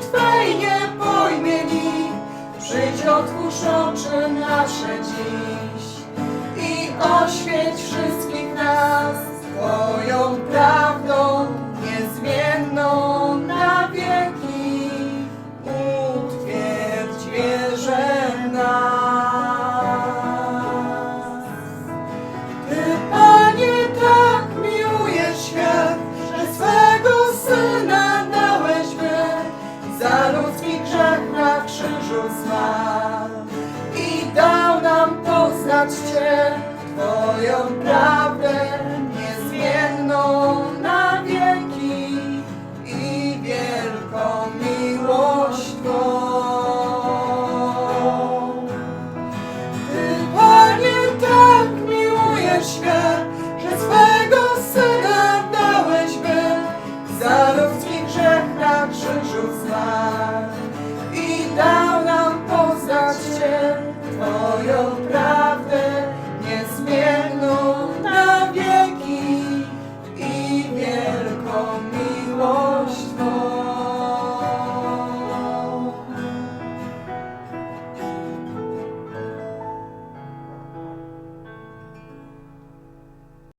Twej nie pojmie nikt. Przyjdź otwórz oczy nasze dziś i oświeć wszystkich nas Twoją prawdą niezmienną na wieki. Utwierdź wierzę nas. I dał nam poznać Cię, Twoją prawdę.